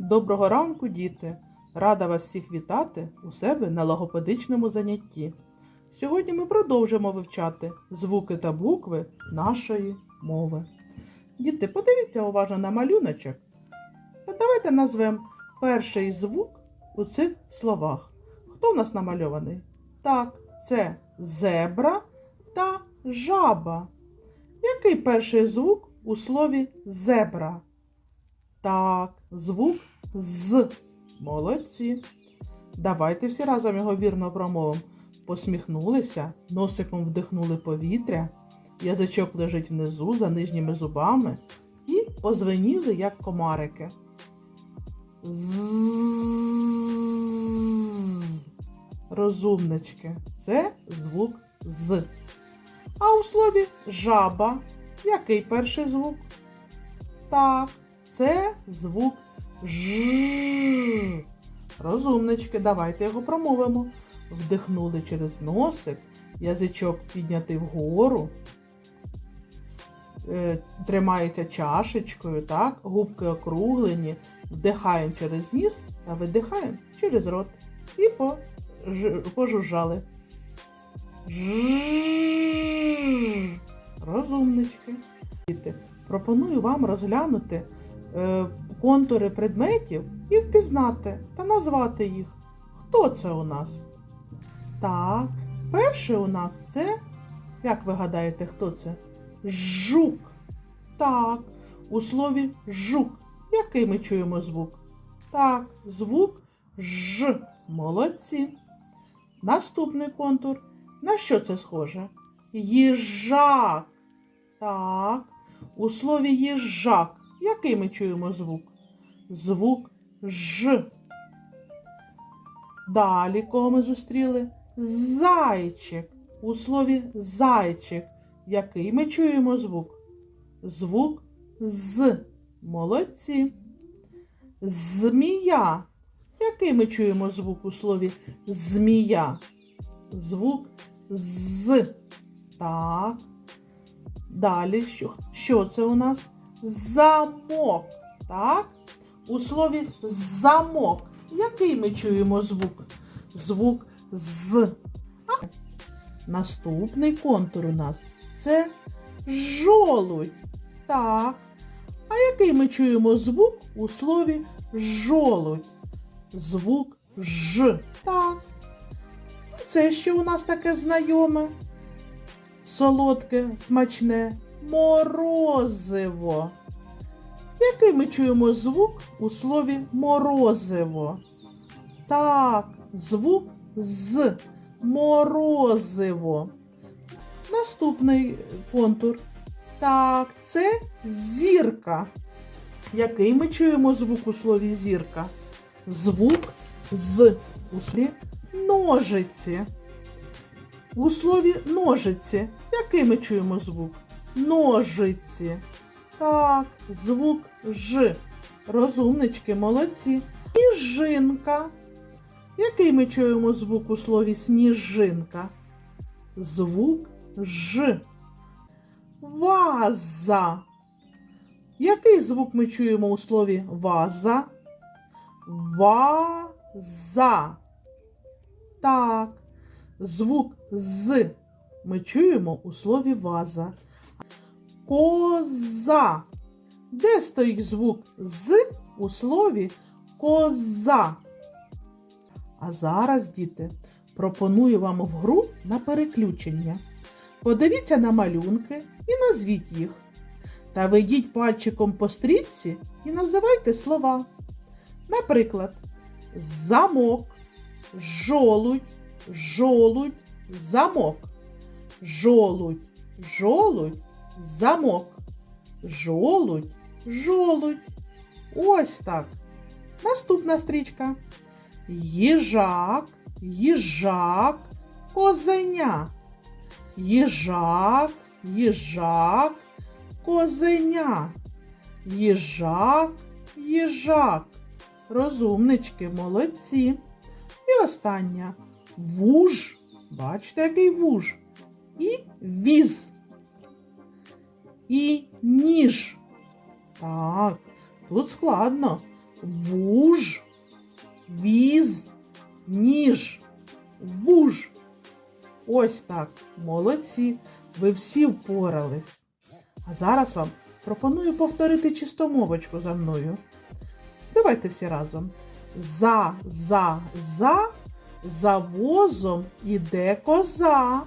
Доброго ранку, діти! Рада вас всіх вітати у себе на логопедичному занятті. Сьогодні ми продовжимо вивчати звуки та букви нашої мови. Діти, подивіться уважно на малюночок. Та Давайте назвемо перший звук у цих словах. Хто в нас намальований? Так, це зебра та жаба. Який перший звук у слові зебра? Так, звук з. Молодці. Давайте всі разом його вірно промовимо. Посміхнулися, носиком вдихнули повітря, язичок лежить внизу за нижніми зубами і позвеніли, як комарики. Розумнички. Це звук з. А у слові жаба який перший звук? Так, це звук Ж. Розумнички, давайте його промовимо. Вдихнули через носик, язичок піднятий вгору, е, тримається чашечкою, так? губки округлені, вдихаємо через ніс та видихаємо через рот. І пожужжали. Розумнички. Пропоную вам розглянути контури предметів і впізнати та назвати їх. Хто це у нас? Так, перший у нас це, як ви гадаєте, хто це? Жук. Так, у слові жук. Який ми чуємо звук? Так, звук Ж. Молодці. Наступний контур. На що це схоже? Їжак. Так. У слові їжак. Який ми чуємо звук? Звук Ж. Далі кого ми зустріли? Зайчик. У слові зайчик. Який ми чуємо звук? Звук з. Молодці. Змія. Який ми чуємо звук у слові змія? Звук з. Так. Далі, що, що це у нас? Замок. Так? У слові замок. Який ми чуємо звук? Звук з. А Наступний контур у нас це жолудь. Так. А який ми чуємо звук у слові жолудь? Звук ж. Так. Це що у нас таке знайоме? Солодке, смачне морозиво. Який ми чуємо звук у слові морозиво? Так, звук з морозиво. Наступний контур. Так, це зірка. Який ми чуємо звук у слові зірка? Звук з у слові ножиці. У слові ножиці. Який ми чуємо звук? Ножиці. Так, звук Ж. Розумнички, молодці. Сніжинка. Який ми чуємо звук у слові сніжинка? Звук Ж. Ваза. Який звук ми чуємо у слові ваза? Ваза. Так. Звук з ми чуємо у слові ваза. Коза. Де стоїть звук з у слові коза? А зараз, діти, пропоную вам в гру на переключення. Подивіться на малюнки і назвіть їх. Та ведіть пальчиком по стрічці і називайте слова. Наприклад, замок, жолудь, жолудь, замок. Жолудь, жолудь, замок. Жолудь, жолудь. Ось так. Наступна стрічка. Їжак, їжак, козеня. Їжак, їжак, козеня. Їжак, їжак. Розумнички, молодці. І остання. Вуж. Бачите, який вуж. І віз. І ніж. Так, тут складно. вуж, віз, ніж, вуж. Ось так, молодці, ви всі впорались. А зараз вам пропоную повторити чистомовочку за мною. Давайте всі разом. За, за, за, за возом іде коза.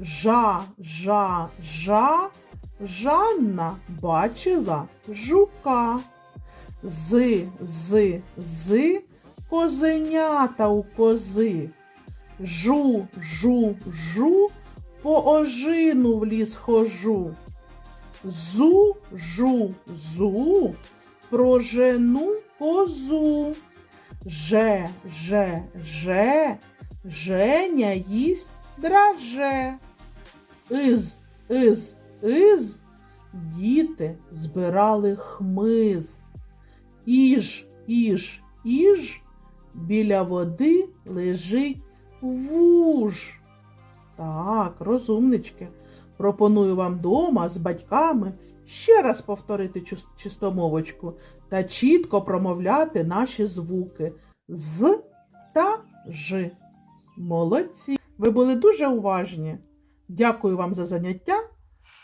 Жа, жа, жа, Жанна бачила жука. З, з, з, козенята у кози. Жу, жу, жу, по ожину в ліс хожу. Зу, жу, зу, прожену козу. Же, же, же, Женя їсть драже. Из, из, из, діти збирали хмиз. Іж, іж, іж, біля води лежить вуж. Так, розумнички. Пропоную вам дома з батьками ще раз повторити чис- чистомовочку та чітко промовляти наші звуки з та ж. Молодці! Ви були дуже уважні. Дякую вам за заняття.